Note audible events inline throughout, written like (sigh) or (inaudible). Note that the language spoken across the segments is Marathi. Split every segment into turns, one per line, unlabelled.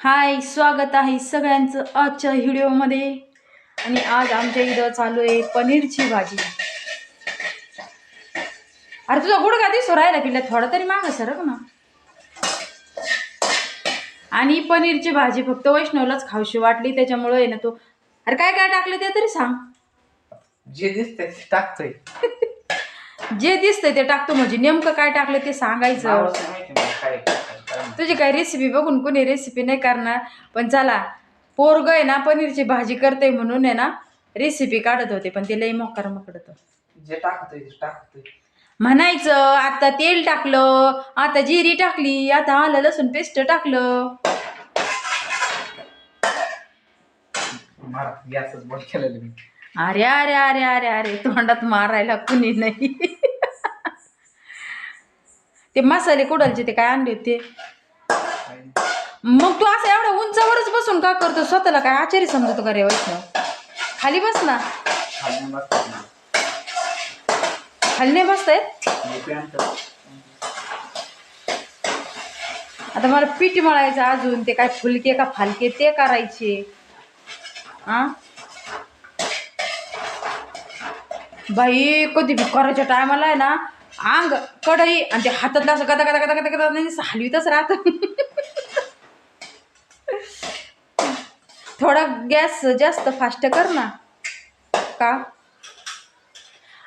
हाय स्वागत आहे सगळ्यांचं आजच्या व्हिडिओमध्ये. आणि आज आमच्या इथं चालू आहे पनीरची भाजी. अरे तुझा गुडघा दिसतो राहिला पिल्ला थोडा तरी माग सरक ना. आणि पनीरची भाजी फक्त वैष्णवलाच खाऊशी वाटली त्याच्यामुळे आहे ना तो अरे काय काय टाकलं ते तरी सांग.
जे दिसतंय ते टाकतोय. (laughs)
जे दिसतंय ते टाकतो म्हणजे नेमकं काय टाकलं ते सांगायचं. तुझी काही रेसिपी बघून कोणी रेसिपी नाही करणार. पण चला पोरग आहे ना पनीरची भाजी करते म्हणून आहे ना रेसिपी काढत होते पण ते लई मोकार मकडत
जे टाकतोय ते टाकतोय.
म्हणायचं आता तेल टाकलं आता जिरी टाकली आता आलं लसूण पेस्ट टाकलं.
मारा गॅसच बंद केलेलं मी.
अरे अरे अरे अरे अरे तोंडात मारायला कुणी नाही. ते मसाले कुडालचे ते काय आणले होते. मग तू असं एवढ्या उंचावरच बसून का करतो स्वतःला काय आचार्य समजतो का रे वैष्णव? खाली बस ना.
खाली नाही बसतात ना.
खाली नाही बसताय?
मी पॅन्ट
आता मला पीठ मळायचं अजून ते काय फुलके का फालके ते करायचे. हा बाई कधी करायच्या टायमाला आहे ना अंग कढई आणि ते हातातलं असं गदा गदा गदा गदा गदा नाही हलवीतच राहत. (laughs) थोडा गॅस जास्त फास्ट कर ना. का?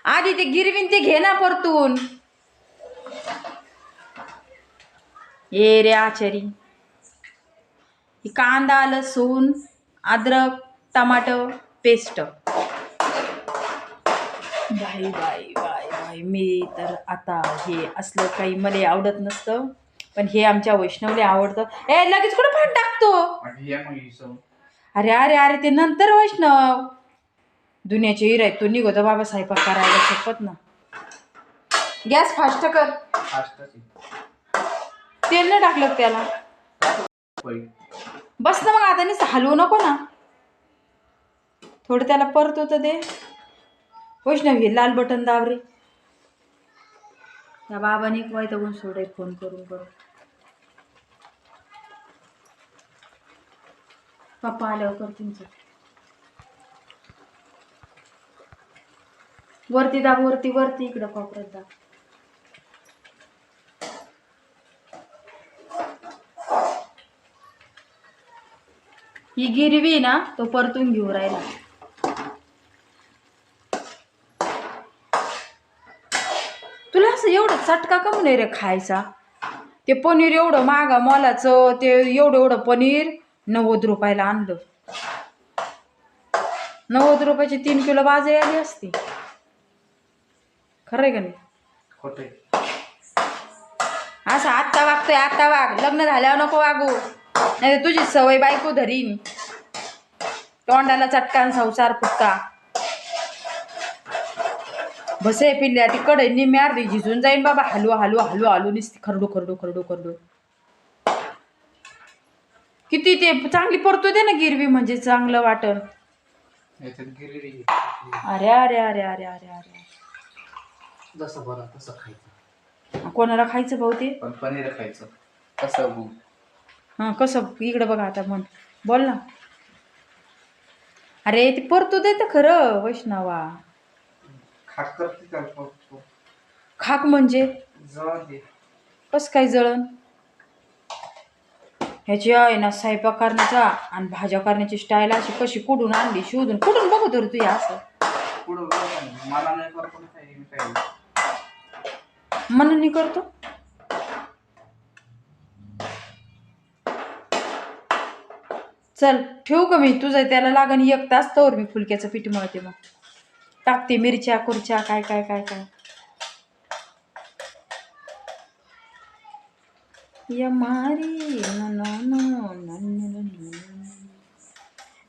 आधी ते गिरवीन ते घे ना परतून. ये रे आचारी. कांदा लसूण अद्रक टमाटर पेस्ट. बाई बाई बाई बाई मी तर आता हे असलं काही मला आवडत नसतं. पण हे आमच्या वैष्णवले आवडतं. ए लगेच कुठं पण टाकतो? अरे अरे अरे ते नंतर वैष्णव. दुनियाचे हिर आहेत तो निघतो बाबा स्वयंपाक करायला शपथ ना. गॅस फास्ट कर. तेल नाही टाकलं त्याला. बस ना मग आता नुसतं हलवू नको ना. थोडं त्याला परत होतं दे वैष्णव हे लाल बटन दाब रे. त्या बाबाने एक वैतागून सोडाय फोन करून करून. पप्पा आल्यावर कर तुमचं. वरती दाब वरती वरती इकडं कोपऱ्यात दाब. ही गिरवी ना तो परतून घेऊ राहिला. तुला असं एवढं चटका का नाही रे खायचा? ते पनीर एवढं मागा मोलाचं ते एवढं एवढं पनीर. नव्वद रुपयाला आणलं. नव्वद रुपयाची तीन किलो बाजरी आली असती. खरं आहे का नाही. असं आत्ता वागतोय आत्ता वाग. लग्न झाल्यावर नको वागू. नाही तुझी सवय बायको धरीन. तोंडाला चटकान संसार फुटका. बसे पिल्ल्या ती कडे निम्मी अर्धी झिजून जाईन बाबा. हलवा हलवा हलवा हलू निसती खरडू खरडू खरडू खरडू. किती ते चांगली परतू दे ना गिरवी म्हणजे चांगलं वाटण.
याच्यात गिरवी आहे.
अरे अरे अरे अरे अरे अरे.
जसं बरं तसं खायचं.
कोणाला खायचं भाऊ ते?
पण पनीर खायचं. कसं बघू?
हां कसं? इकडं बघा आता म्हण. बोल ना. अरे ते परतू दे तर खरं वैष्णवा.
खाक
म्हणजे?
जाऊ दे
कसं काय जळण? ह्याची आहे ना स्वयंपाक करण्याचा आणि भाज्या करण्याची स्टाईल अशी कशी कुठून आणली शोधून कुठून बघत रे तू हे असं?
पुढं बघ ना. मला नाही करतो काय मी काय
मनाने करतो. चल ठेवू का मी? तुझं त्याला लागण एक तास तोवर मी फुलक्याचं पीठ मळते मग. टाकते मिरच्या कुरच्या काय काय काय काय. या मारी न न न न न न न।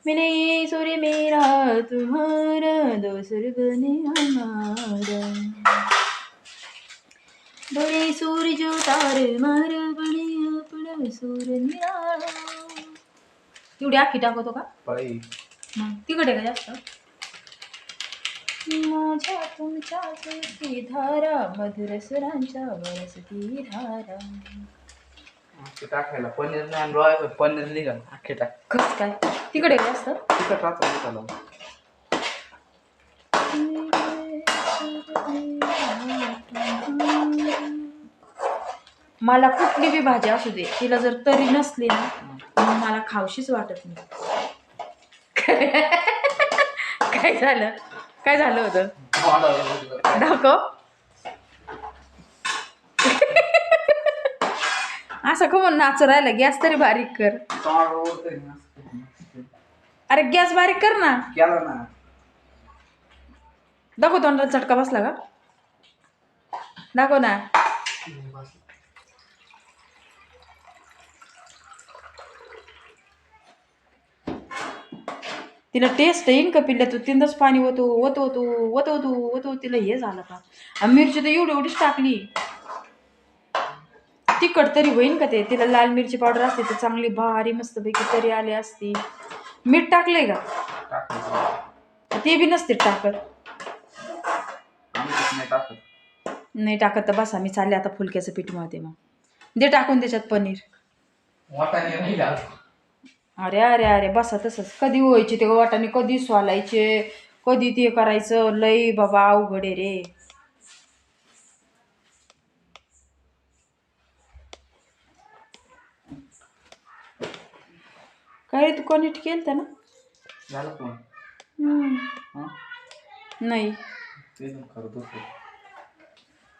मेरे सूर्य मेरा तुम्हारा दोसर बने हमारा बड़े सूरज तार मार बने आपला सूर निराळा तेवढी आखी टाकतो का? मग तिकडे का जास्त? माझ्या तुमच्या धारा मधुर सुरांच्या वरसती धारा.
ते टाकायला. पनीर नाही आणलं आहे, पनीर निघाल. अख्खे टाक.
कस काय? तिकडे काय असतं
निघालं
मला कुठली बी भाजी असू दे तिला जर तरी नसली ना मग मला खावशीच वाटत नाही. (laughs) काय झालं? काय झालं होतं? दाखव. असं का म्हणून नाचू राहिला गॅस तरी बारीक कर अरे गॅस बारीक कर ना
केला ना
दाखव तोंडाला चटका बसला का दाखव ना तिला टेस्ट येईन का पिल्ल्या तू तीनदाच पाणी होतो होत होतो होत होतो तिला हे झालं का मिरची तर एवढी एवढीच टाकली तिखट तरी होईन का ते? तिला लाल मिरची पावडर असते तर चांगली भारी मस्तपैकी तरी आली असती. मीठ टाकलंय का? ते बी नसते टाकत.
नाही टाकत.
नाही टाकत तर बसा मी चालले आता फुलक्याचं पीठ मळते मग. दे टाकून त्याच्यात पनीर. अरे अरे अरे बसा तसंच. कधी व्हायचे ते वाटाणे कधी सोलायचे कधी ते करायचं लई बाबा अवघड आहे रे. काय रे तू कनेक्ट केलं ना?
झालं कोण
हम्म.
हं?
नाही.
ते पण करत होतो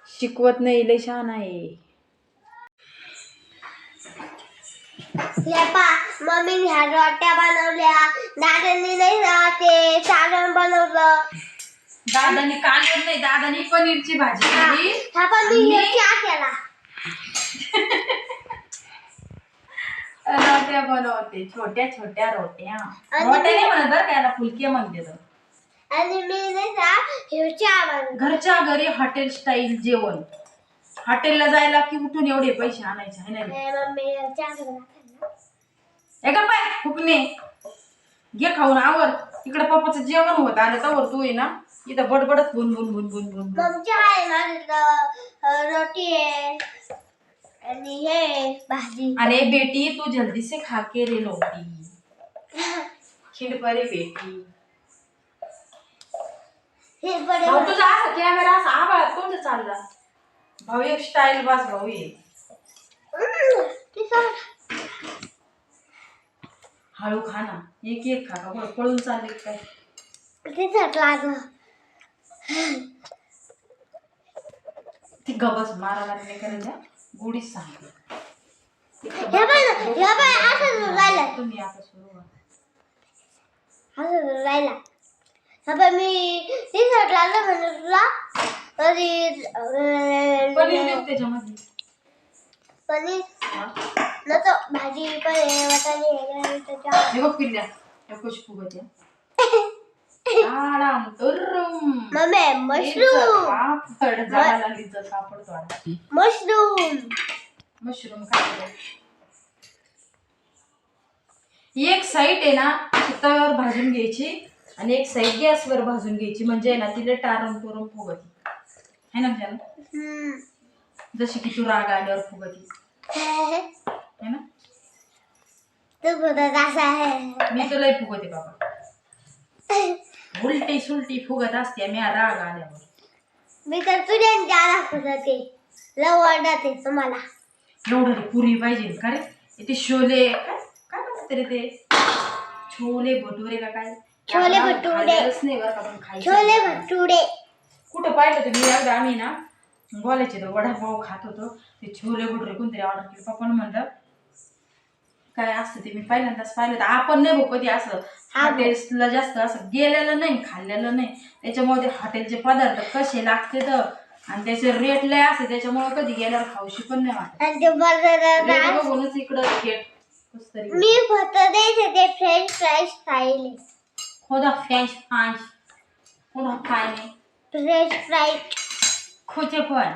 शिकवत नाही लय छान आहे.
हे पा मम्मीने ह्या रोट्या बनवल्या. दादांनी नाही ना ते सारण बनवलं.
दादानी कालवण नाही दादानी पनीरची भाजी केली.
हा पण मी हे चहा केला
रोट्या बनवते छोट्या छोट्या रोट्या
आणि
रोट्या नाही म्हणत बरं काय याला फुलके म्हणते तर.
आणि मी नाही ना हे चहा बनवलं
घरच्या घरी हॉटेल स्टाईल जेवण हॉटेलला जायला की उठून एवढे पैसे आणायचे आहे ना रे?
मम्मी
का पाय फुकणे घे खाऊन आवर इकडे पप्पाचं जेवण होत आलं तर तू आहे ना इथं बडबडत बुन बुन बुन बुन बुन बुन.
आहे माझं रोटी आहे आणि हे भाजी.
अरे बेटी तू जल्दी से खा के रे रोटी. खिंड परे बेटी.
हे बडे
भाऊ तुझा असा कॅमेरा असा आबाळात कोणतं चालला? भाऊ एक स्टाईल बास भाऊ ये.
हम्म, ते
हळू खा ना. एक एक खा. का बरं पळून चालले काय.
ते लागलं
ती गबस मारा लागले करायला. गुढीच सांगते.
हे बाय हे राहिलं.
तुम्ही आता सुरू
राहिला. हा पण मी ते सर लागलं म्हणून तुला तरी
पनीर
अं,
देऊ त्याच्यामध्ये.
पनीर?
हा?
भाजी पण आहे वाटाणे
हे बघ पिल्ल्या हे कशी फुगत आहे. आराम तुर्रुम.
Mummy mushroom.
पापड झाला लागलीचं पापड तोडा.
मशरूम.
मशरूम काय एक साईड आहे ना तव्यावर भाजून घ्यायची आणि एक साईड गॅसवर भाजून घ्यायची. म्हणजे ना तिला टारम टुरम फुगती. है ना त्याला. जशी की तू राग आल्यावर फुगती. है ना?
तू बोलत असा आहे
मी तुलाही फुगते बाबा. (laughs) उलटी सुलटी फुगत असते मी राग आल्यावर
मी तर तुझ्या जादा फुटते लव वाटते तुम्हाला
एवढं पुरी पाहिजे का रे ते शोले काय काय म्हणतात रे ते छोले भटुरे का काय
छोले
आपण
भटुरे.
खाल्लेलंच नाही बरं का पण खायचं
छोले भटुरे
कुठं पाहिलं तर मी एकदा आम्ही ना बोलायचे तर वडापाव खात होतो ते छोले भटुरे कोणतरी ऑर्डर केले पप्पानं म्हणलं काय असतं ते मी पहिल्यांदाच पाहिलं तर आपण नाही भाऊ कधी असं हॉटेल्सला जास्त असं गेलेलं नाही खाल्लेलं नाही. त्याच्यामुळे ते हॉटेलचे पदार्थ कसे लागते तर आणि त्याचे रेट लय असते त्याच्यामुळे कधी गेल्यावर खाऊशी पण नाही वाटत.
आणि ते बर्गर
रेट बघूनच इकडं रेट
मी फक्त द्यायचे ते फ्रेंच फ्राईज खायले.
खोदा फ्रेंच फ्राईज खोदा खायने
फ्रेंच फ्राईज
खोचे पण.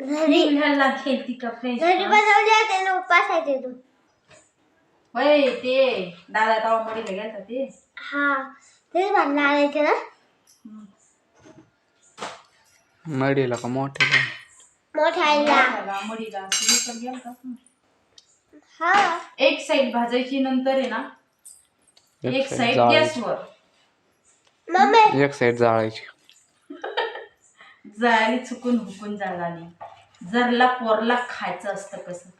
घरी.
निघायला खेळती का फ्रेंच
घरी
फ्राईज
बनवले होते ना उपासायचे तू.
होय ते दादा तावा मडीला गेलता ते
हा तेच भांडणं आणायचे ना.
मडीला का मोठ्याला?
मोठ्या आईला
मडीला. मडीला गेलता
हा.
एक साईड भाजायची नंतर आहे ना
एक
एक
side
साईड
जाळायची.
गॅसवर.
मम्मी.
एक साईड जाळायची. (laughs)
जाळी चुकून हुकून जाळाली. जरला पोरला खायचं असतं कसं?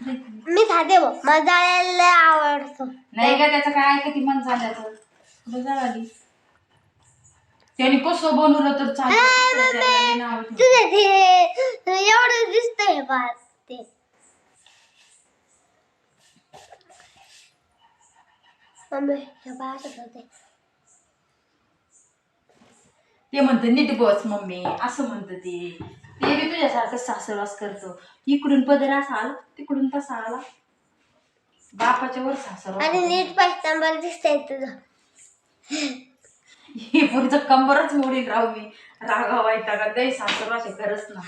मी खाते बघ. मला जायला आवडतो.
नाही का त्याचं काय ऐकती मन झाल्याचं जाळाली त्याने कसं बनवलं तर चालेल.
तुझे ते एवढं दिसतंय बा ते.
ते म्हणतं नीट बस मम्मी. असं म्हणतं ते. बी तुझ्यासारखं सासरवास करतो. इकडून पदर असा आला तिकडून तसा आला. बापाच्या वर सासरवास
आणि. नीट पाच नंबर दिसतंय तुझं.
हे पुढचं कंबरच मोडील राहू मी. रागा वाईटा का काही सासरवास आहे खरंच ना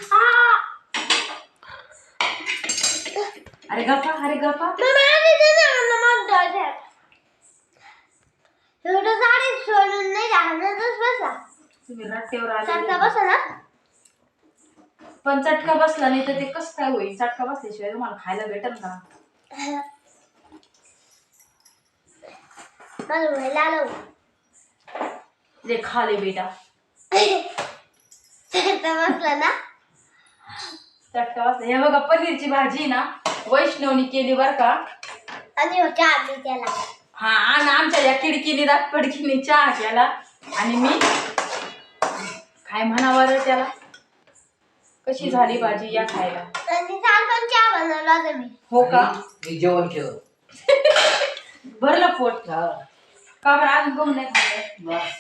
अरे गप्पा अरे गप्पा.
मम्मी आणि एवढं गाडी सोडून नाही राहणारच बसा.
तुम्ही
चालता
आले
बसा ना.
पण चटका बसला नाही तर ते कसं काय होईल? चटका बसल्याशिवाय तुम्हाला खायला भेटेल का?
मला व्हायला आलं
जे खाले बेटा.
बसला ना?
चटका बसला. हे बघा पनीरची भाजी ना वैष्णवनी केली बर का?
आणि हो चहा पी त्याला
हा आणि आमच्या या खिडकीने दात पडकीने चहा केला. आणि मी काय म्हणावं रे त्याला? कशी झाली भाजी या खायला?
आणि काल पण चहा बनवला तुम्ही
हो का?
मी जेवण केलं.
भरलं पोट?
हा.
का बरं? आज गहू नाही खाल्लं.
बस.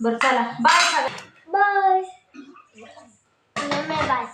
बरं चला. बाय सगळं
बाय बाय.